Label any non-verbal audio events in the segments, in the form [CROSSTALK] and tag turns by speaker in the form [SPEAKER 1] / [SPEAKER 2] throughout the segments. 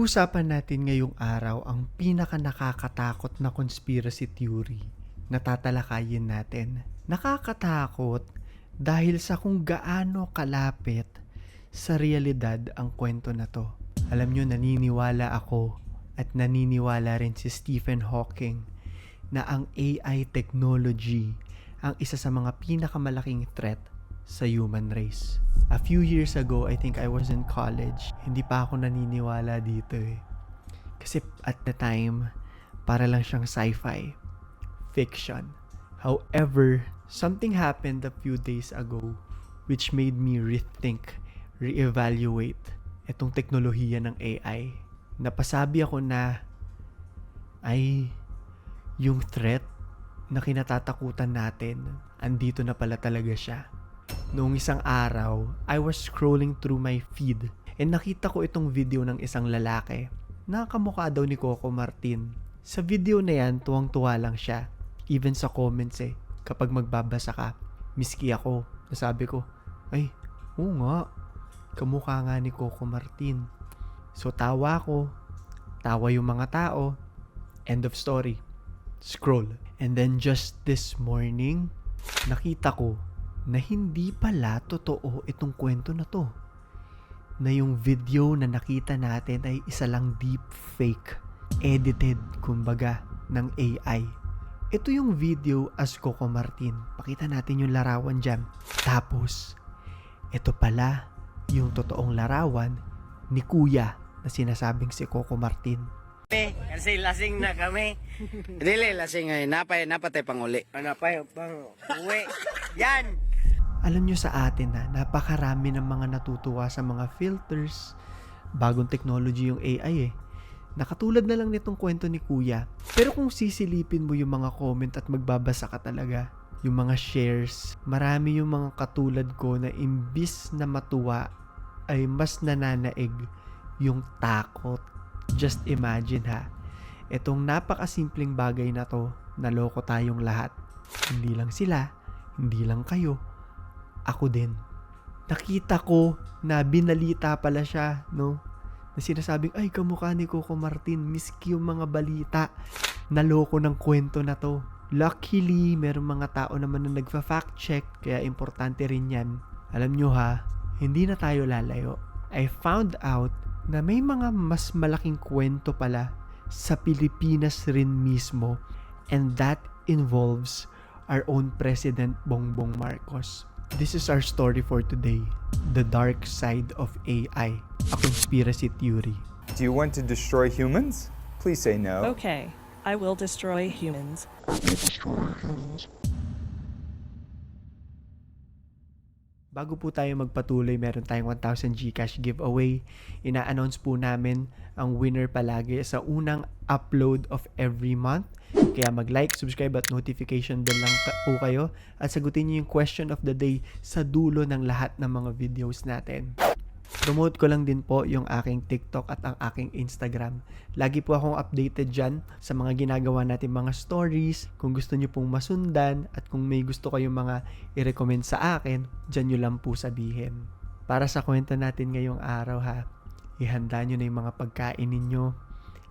[SPEAKER 1] pag-uusapan natin ngayong araw ang pinaka nakakatakot na conspiracy theory na tatalakayin natin. Nakakatakot dahil sa kung gaano kalapit sa realidad ang kwento na to. Alam nyo, naniniwala ako at naniniwala rin si Stephen Hawking na ang AI technology ang isa sa mga pinakamalaking threat sa human race. A few years ago, I think I was in college. Hindi pa ako naniniwala dito eh. Kasi at the time, para lang siyang sci-fi. Fiction. However, something happened a few days ago which made me rethink, reevaluate itong teknolohiya ng AI. Napasabi ako na ay yung threat na kinatatakutan natin, andito na pala talaga siya. Noong isang araw, I was scrolling through my feed and nakita ko itong video ng isang lalaki. Nakakamukha daw ni Coco Martin. Sa video na yan, tuwang-tuwa lang siya. Even sa comments eh, kapag magbabasa ka. Miski ako, nasabi ko, ay, oo nga, kamukha nga ni Coco Martin. So tawa ko, tawa yung mga tao, end of story. Scroll. And then just this morning, nakita ko na hindi pala totoo itong kwento na to. Na yung video na nakita natin ay isa lang deep fake, edited kumbaga ng AI. Ito yung video as Coco Martin. Pakita natin yung larawan dyan. Tapos, ito pala yung totoong larawan ni Kuya na sinasabing si Coco Martin.
[SPEAKER 2] kami kasi lasing na kami. [LAUGHS]
[SPEAKER 3] Dili lasing ay napay napatay panguli.
[SPEAKER 2] Ano pa yung pang uwi? Yan!
[SPEAKER 1] Alam nyo sa atin na napakarami ng mga natutuwa sa mga filters, bagong technology yung AI eh. Nakatulad na lang nitong kwento ni Kuya. Pero kung sisilipin mo yung mga comment at magbabasa ka talaga, yung mga shares, marami yung mga katulad ko na imbis na matuwa ay mas nananaig yung takot. Just imagine ha, itong napakasimpleng bagay na to, naloko tayong lahat. Hindi lang sila, hindi lang kayo, ako din. Nakita ko na binalita pala siya, no? Na sinasabing, ay, kamukha ni Coco Martin, miski yung mga balita. Naloko ng kwento na to. Luckily, merong mga tao naman na nagfa-fact check, kaya importante rin yan. Alam nyo ha, hindi na tayo lalayo. I found out na may mga mas malaking kwento pala sa Pilipinas rin mismo and that involves our own President Bongbong Marcos. This is our story for today, the dark side of AI, a conspiracy theory.
[SPEAKER 4] Do you want to destroy humans? Please say no.
[SPEAKER 5] Okay, I will destroy humans.
[SPEAKER 1] Bago po tayo magpatuloy, meron tayong 1,000 Gcash giveaway. Ina-announce po namin ang winner palagi sa unang upload of every month. Kaya mag-like, subscribe at notification bell lang po kayo at sagutin niyo yung question of the day sa dulo ng lahat ng mga videos natin. Promote ko lang din po yung aking TikTok at ang aking Instagram. Lagi po akong updated dyan sa mga ginagawa natin mga stories. Kung gusto nyo pong masundan at kung may gusto kayong mga i-recommend sa akin, dyan nyo lang po sabihin. Para sa kwento natin ngayong araw ha, ihanda nyo na yung mga pagkain ninyo,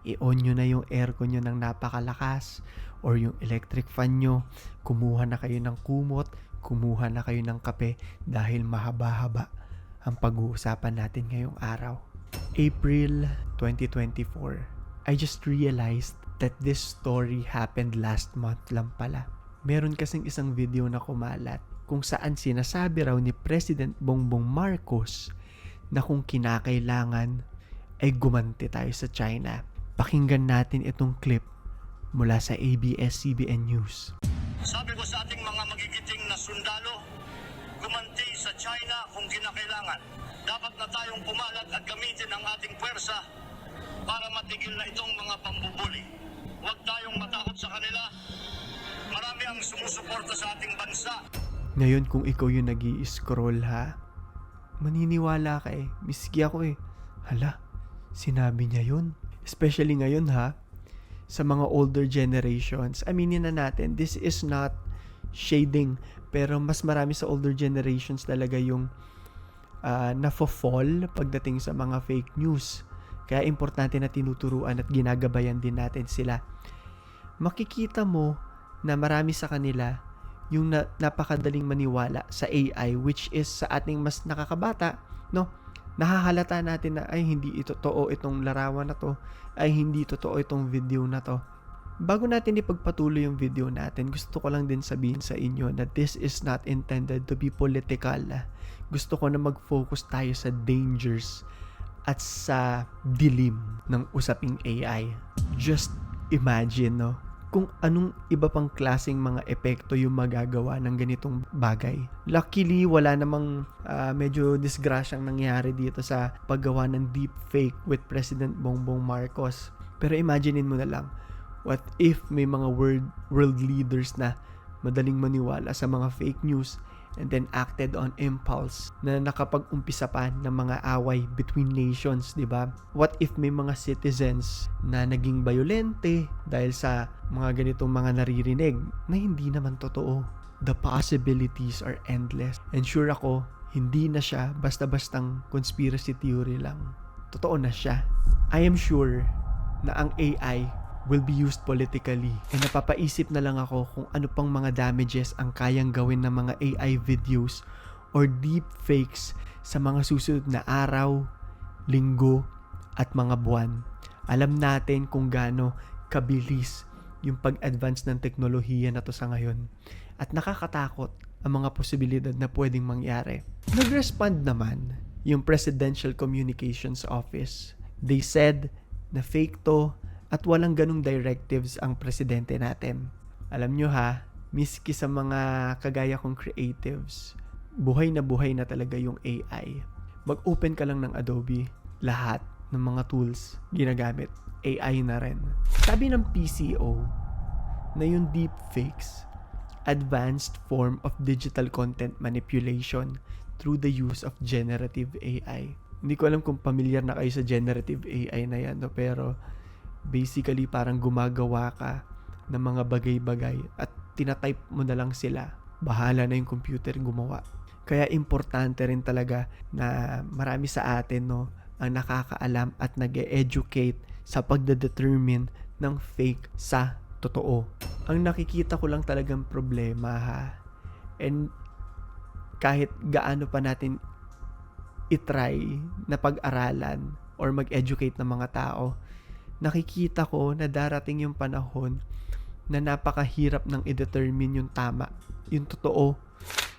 [SPEAKER 1] i-on nyo na yung aircon nyo ng napakalakas or yung electric fan nyo, kumuha na kayo ng kumot, kumuha na kayo ng kape dahil mahaba-haba ang pag-uusapan natin ngayong araw. April 2024. I just realized that this story happened last month lang pala. Meron kasing isang video na kumalat kung saan sinasabi raw ni President Bongbong Marcos na kung kinakailangan ay gumanti tayo sa China. Pakinggan natin itong clip mula sa ABS-CBN News.
[SPEAKER 6] Sabi ko sa ating mga magigiting na sundalo, gumanti sa China kung kinakailangan. Dapat na tayong pumalag at gamitin ang ating puwersa para matigil na itong mga pambubuli. Huwag tayong matakot sa kanila. Marami ang sumusuporta sa ating bansa.
[SPEAKER 1] Ngayon kung ikaw yung nag scroll ha, maniniwala ka eh. Miski ako eh. Hala, sinabi niya yun. especially ngayon ha, sa mga older generations. Aminin na natin, this is not shading, pero mas marami sa older generations talaga yung uh, nafo-fall pagdating sa mga fake news. Kaya importante na tinuturuan at ginagabayan din natin sila. Makikita mo na marami sa kanila yung na, napakadaling maniwala sa AI which is sa ating mas nakakabata, no? Nahahalata natin na ay hindi ito totoo itong larawan na to, ay hindi totoo itong video na to. Bago natin ipagpatuloy yung video natin, gusto ko lang din sabihin sa inyo na this is not intended to be political. Gusto ko na mag-focus tayo sa dangers at sa dilim ng usaping AI. Just imagine, no? kung anong iba pang klaseng mga epekto yung magagawa ng ganitong bagay. Luckily, wala namang uh, medyo disgrasyang nangyari dito sa paggawa ng deepfake with President Bongbong Marcos. Pero imaginein mo na lang, what if may mga world, world leaders na madaling maniwala sa mga fake news and then acted on impulse na nakapag-umpisa pa ng mga away between nations, 'di ba? What if may mga citizens na naging bayolente dahil sa mga ganitong mga naririnig na hindi naman totoo? The possibilities are endless. And sure ako, hindi na siya basta-bastang conspiracy theory lang. Totoo na siya. I am sure na ang AI will be used politically. And napapaisip na lang ako kung ano pang mga damages ang kayang gawin ng mga AI videos or deep fakes sa mga susunod na araw, linggo, at mga buwan. Alam natin kung gaano kabilis yung pag-advance ng teknolohiya na to sa ngayon. At nakakatakot ang mga posibilidad na pwedeng mangyari. Nag-respond naman yung Presidential Communications Office. They said na fake to at walang ganong directives ang presidente natin. Alam nyo ha, miski sa mga kagaya kong creatives, buhay na buhay na talaga yung AI. Mag-open ka lang ng Adobe, lahat ng mga tools ginagamit, AI na rin. Sabi ng PCO na yung deepfakes, advanced form of digital content manipulation through the use of generative AI. Hindi ko alam kung familiar na kayo sa generative AI na yan, no? pero basically parang gumagawa ka ng mga bagay-bagay at tinatype mo na lang sila. Bahala na yung computer gumawa. Kaya importante rin talaga na marami sa atin no, ang nakakaalam at nag educate sa pagdedetermine ng fake sa totoo. Ang nakikita ko lang talagang problema ha. And kahit gaano pa natin itry na pag-aralan or mag-educate ng mga tao, nakikita ko na darating yung panahon na napakahirap ng i-determine yung tama, yung totoo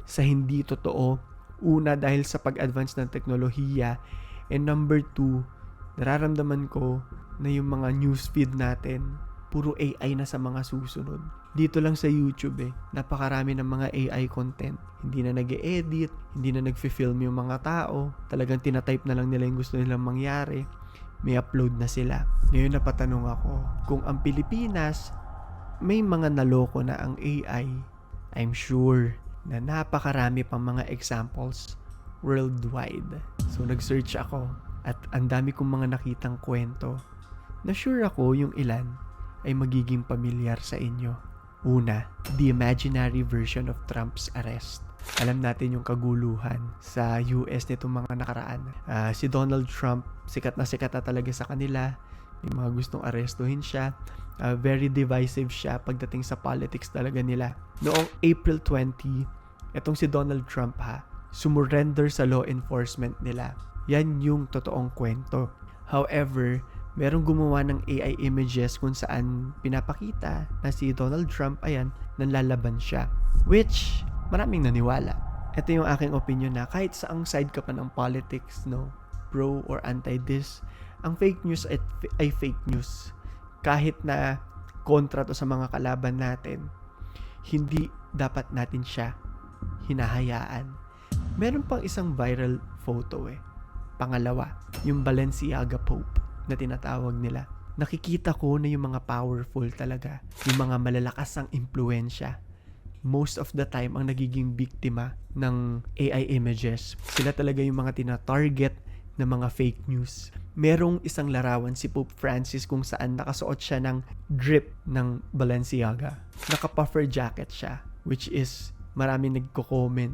[SPEAKER 1] sa hindi totoo. Una dahil sa pag-advance ng teknolohiya and number two, nararamdaman ko na yung mga newsfeed natin puro AI na sa mga susunod. Dito lang sa YouTube eh, napakarami ng mga AI content. Hindi na nag edit hindi na nag-film yung mga tao, talagang tinatype na lang nila yung gusto nilang mangyari may upload na sila. Ngayon napatanong ako, kung ang Pilipinas may mga naloko na ang AI, I'm sure na napakarami pang mga examples worldwide. So nag-search ako at ang dami kong mga nakitang kwento na sure ako yung ilan ay magiging pamilyar sa inyo. Una, the imaginary version of Trump's arrest alam natin yung kaguluhan sa US nitong mga nakaraan. Uh, si Donald Trump, sikat na sikat na talaga sa kanila. May mga gustong arestuhin siya. Uh, very divisive siya pagdating sa politics talaga nila. Noong April 20, itong si Donald Trump ha, sumurrender sa law enforcement nila. Yan yung totoong kwento. However, merong gumawa ng AI images kung saan pinapakita na si Donald Trump, ayan, nanlalaban siya. Which, maraming naniwala. Ito yung aking opinion na kahit sa ang side ka pa ng politics, no, pro or anti this, ang fake news ay, ay fake news. Kahit na kontra to sa mga kalaban natin, hindi dapat natin siya hinahayaan. Meron pang isang viral photo eh. Pangalawa, yung Balenciaga Pope na tinatawag nila. Nakikita ko na yung mga powerful talaga, yung mga malalakas ang impluensya most of the time ang nagiging biktima ng AI images. Sila talaga yung mga tina-target ng mga fake news. Merong isang larawan si Pope Francis kung saan nakasuot siya ng drip ng Balenciaga. Naka-puffer jacket siya, which is marami nagko-comment,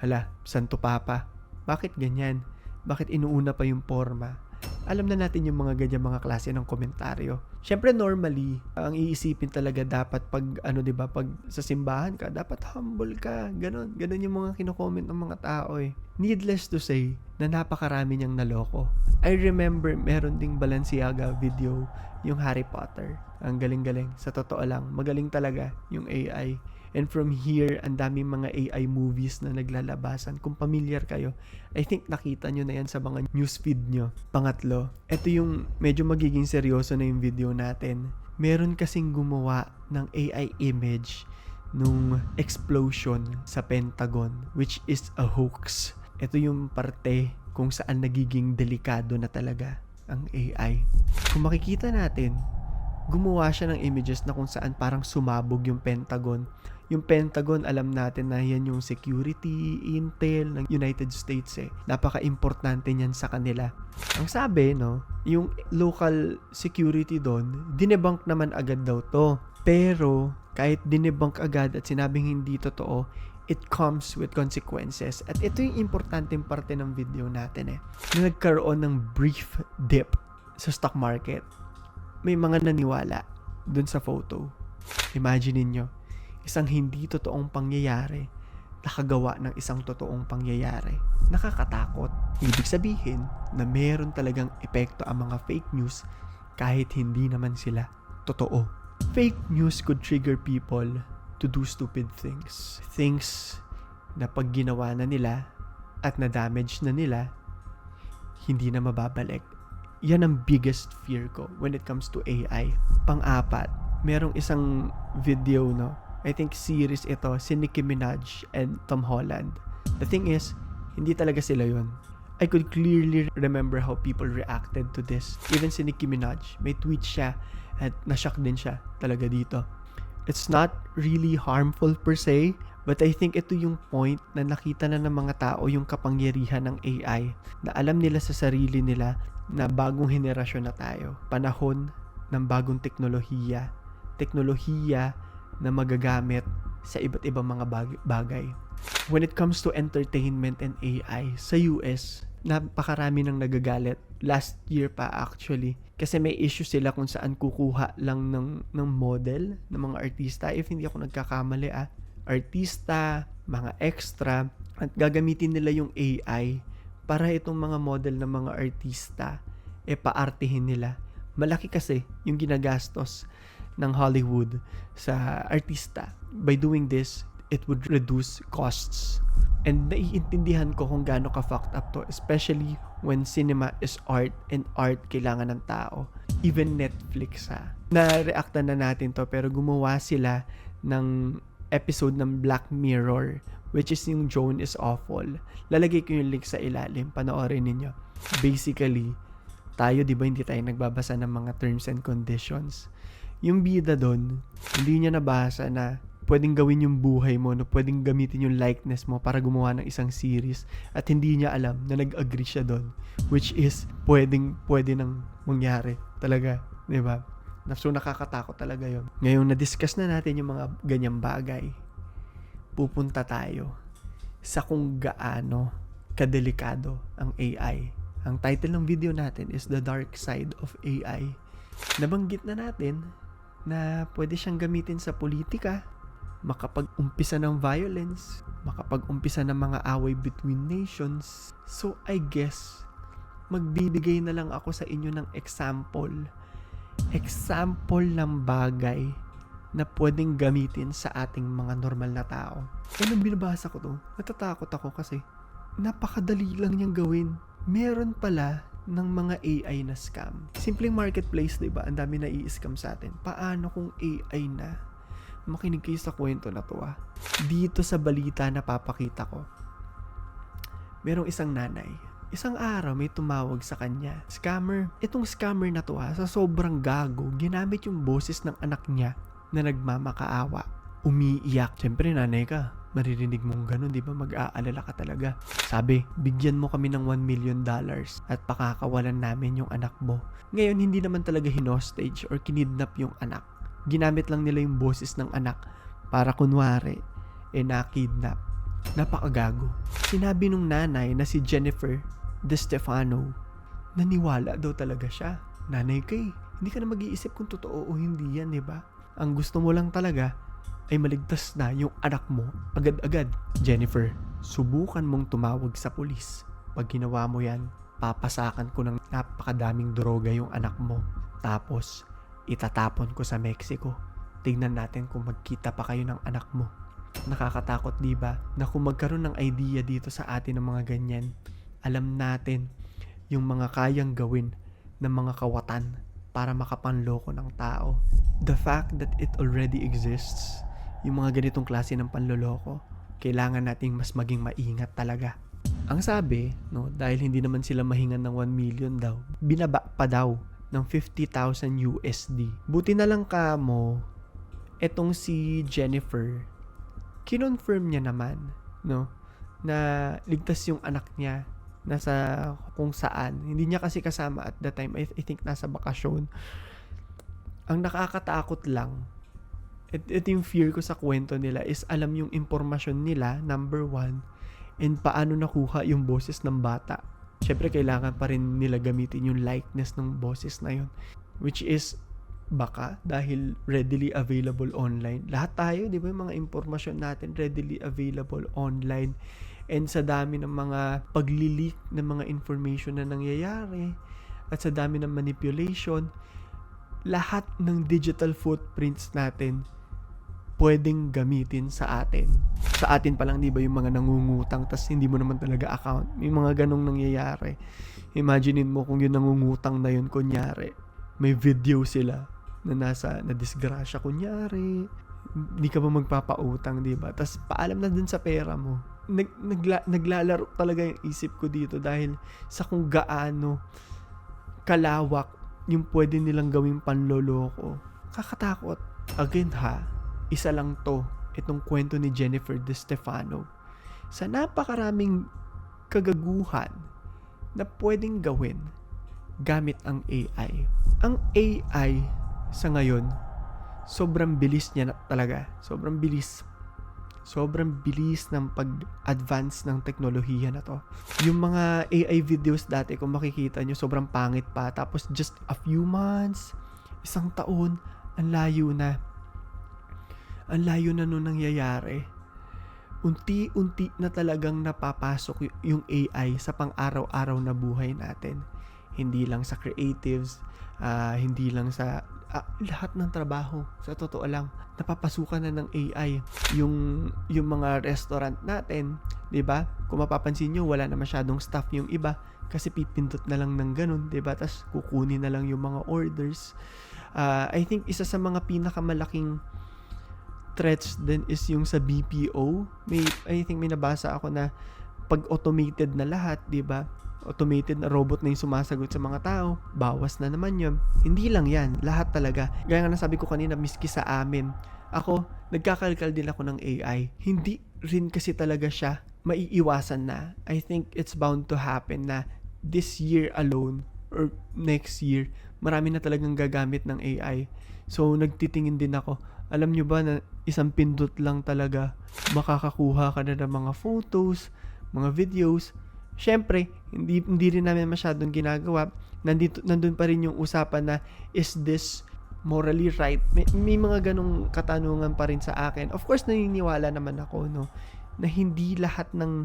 [SPEAKER 1] hala, Santo Papa, bakit ganyan? Bakit inuuna pa yung forma? Alam na natin yung mga ganyan mga klase ng komentaryo. Siyempre normally, ang iisipin talaga dapat pag ano 'di ba, pag sa simbahan ka, dapat humble ka. Ganon, ganon yung mga kino-comment ng mga tao eh. Needless to say, na napakarami niyang naloko. I remember meron ding Balenciaga video yung Harry Potter. Ang galing-galing. Sa totoo lang, magaling talaga yung AI. And from here, ang daming mga AI movies na naglalabasan. Kung familiar kayo, I think nakita nyo na yan sa mga newsfeed nyo. Pangatlo, ito yung medyo magiging seryoso na yung video natin. Meron kasing gumawa ng AI image nung explosion sa Pentagon, which is a hoax. Ito yung parte kung saan nagiging delikado na talaga ang AI. Kung makikita natin, gumawa siya ng images na kung saan parang sumabog yung Pentagon. Yung Pentagon, alam natin na yan yung security, intel ng United States eh. Napaka-importante niyan sa kanila. Ang sabi, no, yung local security doon, dinebunk naman agad daw to. Pero, kahit dinebunk agad at sinabing hindi totoo, it comes with consequences. At ito yung importanteng parte ng video natin eh. Na nagkaroon ng brief dip sa stock market may mga naniwala dun sa photo. Imagine ninyo, isang hindi totoong pangyayari nakagawa ng isang totoong pangyayari. Nakakatakot. Ibig sabihin na meron talagang epekto ang mga fake news kahit hindi naman sila totoo. Fake news could trigger people to do stupid things. Things na pag ginawa na nila at na-damage na nila, hindi na mababalik yan ang biggest fear ko when it comes to AI. Pang-apat, merong isang video, no? I think series ito, si Nicki Minaj and Tom Holland. The thing is, hindi talaga sila yon. I could clearly remember how people reacted to this. Even si Nicki Minaj, may tweet siya at nashock din siya talaga dito. It's not really harmful per se, but I think ito yung point na nakita na ng mga tao yung kapangyarihan ng AI na alam nila sa sarili nila na bagong henerasyon na tayo. Panahon ng bagong teknolohiya. Teknolohiya na magagamit sa iba't ibang mga bag- bagay. When it comes to entertainment and AI, sa US, napakarami nang nagagalit. Last year pa actually. Kasi may issue sila kung saan kukuha lang ng, ng model ng mga artista. If hindi ako nagkakamali ah. Artista, mga extra, at gagamitin nila yung AI para itong mga model ng mga artista e paartihin nila. Malaki kasi yung ginagastos ng Hollywood sa artista. By doing this, it would reduce costs. And naiintindihan ko kung gaano ka fucked up to, especially when cinema is art and art kailangan ng tao. Even Netflix ha. Na-reactan na natin to pero gumawa sila ng episode ng Black Mirror which is yung Joan is Awful. Lalagay ko yung link sa ilalim, panoorin ninyo. Basically, tayo 'di ba hindi tayo nagbabasa ng mga terms and conditions. Yung bida doon, hindi niya nabasa na pwedeng gawin yung buhay mo, no? pwedeng gamitin yung likeness mo para gumawa ng isang series at hindi niya alam na nag-agree siya doon which is pwedeng pwede nang mangyari talaga, 'di ba? So nakakatakot talaga 'yon. Ngayon na-discuss na natin yung mga ganyang bagay pupunta tayo sa kung gaano kadelikado ang AI. Ang title ng video natin is The Dark Side of AI. Nabanggit na natin na pwede siyang gamitin sa politika, makapag-umpisa ng violence, makapag-umpisa ng mga away between nations. So I guess, magbibigay na lang ako sa inyo ng example. Example ng bagay na pwedeng gamitin sa ating mga normal na tao. Eh, nung binabasa ko to, natatakot ako kasi napakadali lang niyang gawin. Meron pala ng mga AI na scam. Simpleng marketplace, di ba? Ang dami na i-scam sa atin. Paano kung AI na? Makinig kayo sa kwento na to ah. Dito sa balita na papakita ko, merong isang nanay. Isang araw may tumawag sa kanya. Scammer. Itong scammer na to ha, sa sobrang gago, ginamit yung boses ng anak niya na nagmamakaawa. Umiiyak. Siyempre, nanay ka. Maririnig mong ganun, di ba? Mag-aalala ka talaga. Sabi, bigyan mo kami ng 1 million dollars at pakakawalan namin yung anak mo. Ngayon, hindi naman talaga hinostage or kinidnap yung anak. Ginamit lang nila yung boses ng anak para kunwari, eh nakidnap. Napakagago. Sinabi nung nanay na si Jennifer De Stefano, naniwala daw talaga siya. Nanay kay, hindi ka na mag-iisip kung totoo o hindi yan, di ba? Ang gusto mo lang talaga ay maligtas na yung anak mo agad-agad. Jennifer, subukan mong tumawag sa pulis. Pag ginawa mo yan, papasakan ko ng napakadaming droga yung anak mo. Tapos, itatapon ko sa Mexico. Tignan natin kung magkita pa kayo ng anak mo. Nakakatakot di ba na kung magkaroon ng idea dito sa atin ng mga ganyan, alam natin yung mga kayang gawin ng mga kawatan para makapanloko ng tao. The fact that it already exists, yung mga ganitong klase ng panloloko, kailangan nating mas maging maingat talaga. Ang sabi, no, dahil hindi naman sila mahingan ng 1 million daw, binaba pa daw ng 50,000 USD. Buti na lang ka mo, etong si Jennifer, kinonfirm niya naman, no, na ligtas yung anak niya nasa kung saan. Hindi niya kasi kasama at that time. I, I think nasa bakasyon. Ang nakakatakot lang, it, ito yung fear ko sa kwento nila is alam yung impormasyon nila, number one, and paano nakuha yung boses ng bata. Siyempre, kailangan pa rin nila gamitin yung likeness ng boses na yun. Which is, baka dahil readily available online. Lahat tayo, di ba, yung mga impormasyon natin readily available online. And sa dami ng mga pagli-leak ng mga information na nangyayari at sa dami ng manipulation, lahat ng digital footprints natin pwedeng gamitin sa atin. Sa atin pa lang, di ba, yung mga nangungutang tas hindi mo naman talaga account. May mga ganong nangyayari. Imaginein mo kung yung nangungutang na yun, kunyari, may video sila na nasa, na disgrasya, kunyari, hindi ka ba magpapautang, di ba? Tapos paalam na dun sa pera mo. Nag, nagla, naglalaro talaga yung isip ko dito dahil sa kung gaano kalawak yung pwede nilang gawing panloloko. Kakatakot. Again ha, isa lang to, itong kwento ni Jennifer De Stefano. Sa napakaraming kagaguhan na pwedeng gawin gamit ang AI. Ang AI sa ngayon, sobrang bilis niya na talaga. Sobrang bilis. Sobrang bilis ng pag-advance ng teknolohiya na to. Yung mga AI videos dati, kung makikita nyo, sobrang pangit pa. Tapos just a few months, isang taon, ang layo na. Ang layo na nun nangyayari. Unti-unti na talagang napapasok yung AI sa pang-araw-araw na buhay natin. Hindi lang sa creatives, ah, hindi lang sa ah, lahat ng trabaho. Sa totoo lang, napapasukan na ng AI yung yung mga restaurant natin, 'di ba? Kung mapapansin niyo, wala na masyadong staff yung iba kasi pipindot na lang ng ganun, 'di ba? Tas kukunin na lang yung mga orders. Ah, I think isa sa mga pinakamalaking threats din is yung sa BPO. May I think may nabasa ako na pag automated na lahat, 'di ba? Automated na robot na yung sumasagot sa mga tao, bawas na naman yun. Hindi lang yan, lahat talaga. Gaya nga nasabi ko kanina, miski sa amin, ako, nagkakalkal din ako ng AI. Hindi rin kasi talaga siya maiiwasan na. I think it's bound to happen na this year alone or next year, marami na talagang gagamit ng AI. So, nagtitingin din ako. Alam nyo ba na isang pindot lang talaga makakakuha ka na ng mga photos, mga videos. Siyempre, hindi, hindi rin namin masyadong ginagawa. Nandito, nandun pa rin yung usapan na, is this morally right? May, may mga ganong katanungan pa rin sa akin. Of course, naniniwala naman ako, no, na hindi lahat ng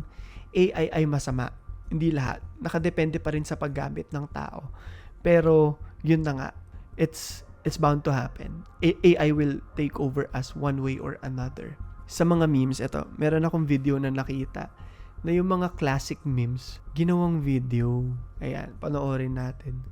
[SPEAKER 1] AI ay masama. Hindi lahat. Nakadepende pa rin sa paggamit ng tao. Pero, yun na nga. It's, it's bound to happen. A- AI will take over us one way or another. Sa mga memes, ito, meron akong video na nakita na yung mga classic memes, ginawang video. Ayan, panoorin natin.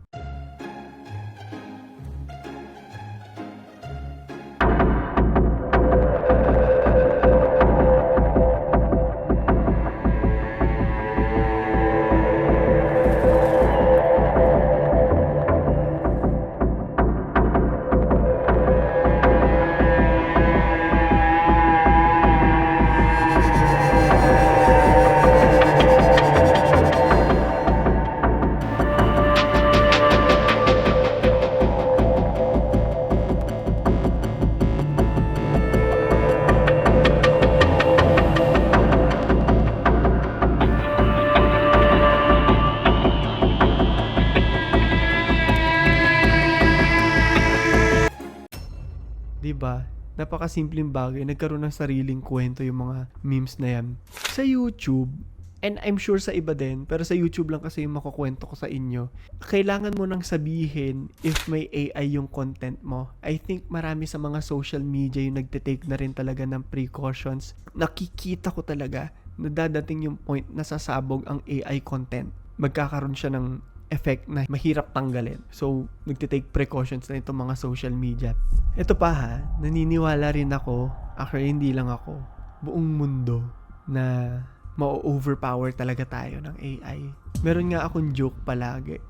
[SPEAKER 1] 'Di ba? Napakasimpleng bagay, nagkaroon ng sariling kwento yung mga memes na yan. Sa YouTube, and I'm sure sa iba din, pero sa YouTube lang kasi yung makukwento ko sa inyo, kailangan mo nang sabihin if may AI yung content mo. I think marami sa mga social media yung nagtitake na rin talaga ng precautions. Nakikita ko talaga na dadating yung point na sasabog ang AI content. Magkakaroon siya ng effect na mahirap tanggalin. So, nagtitake precautions na itong mga social media. Ito pa ha, naniniwala rin ako, actually hindi lang ako, buong mundo na ma-overpower talaga tayo ng AI. Meron nga akong joke palagi.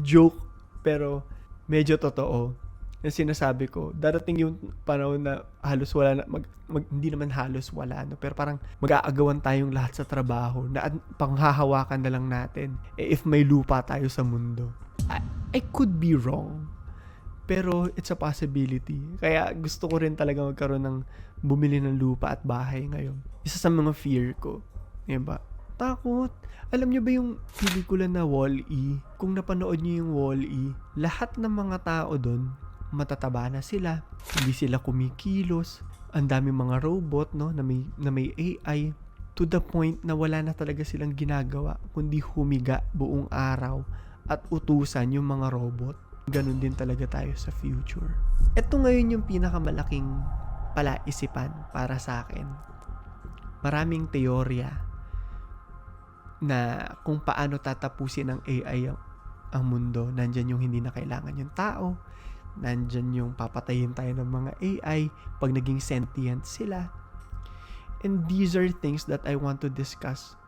[SPEAKER 1] Joke, pero medyo totoo. Yung sinasabi ko, darating yung panahon na halos wala na, mag, mag- hindi naman halos wala, no? pero parang mag-aagawan tayong lahat sa trabaho na an- panghahawakan na lang natin eh, if may lupa tayo sa mundo. I, I could be wrong, pero it's a possibility. Kaya gusto ko rin talaga magkaroon ng bumili ng lupa at bahay ngayon. Isa sa mga fear ko. Diba? Takot. Alam nyo ba yung pelikula na Wall-E? Kung napanood nyo yung Wall-E, lahat ng mga tao doon, matataba na sila. Hindi sila kumikilos. Ang dami mga robot, no, na may, na may AI. To the point na wala na talaga silang ginagawa, kundi humiga buong araw at utusan yung mga robot. Ganon din talaga tayo sa future. Ito ngayon yung pinakamalaking palaisipan para sa akin. Maraming teorya na kung paano tatapusin ng AI ang, ang mundo. Nandyan yung hindi na kailangan yung tao. Nandyan yung papatayin tayo ng mga AI pag naging sentient sila. And these are things that I want to discuss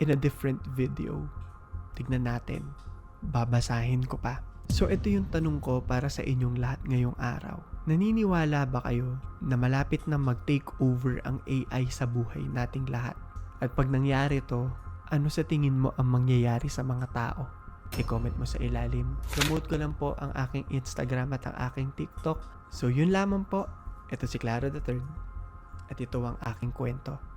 [SPEAKER 1] in a different video. Tignan natin. Babasahin ko pa. So ito yung tanong ko para sa inyong lahat ngayong araw. Naniniwala ba kayo na malapit na mag-take over ang AI sa buhay nating lahat? At pag nangyari to, ano sa tingin mo ang mangyayari sa mga tao? I-comment mo sa ilalim. Promote ko lang po ang aking Instagram at ang aking TikTok. So yun lamang po. Ito si Clara the Third. At ito ang aking kwento.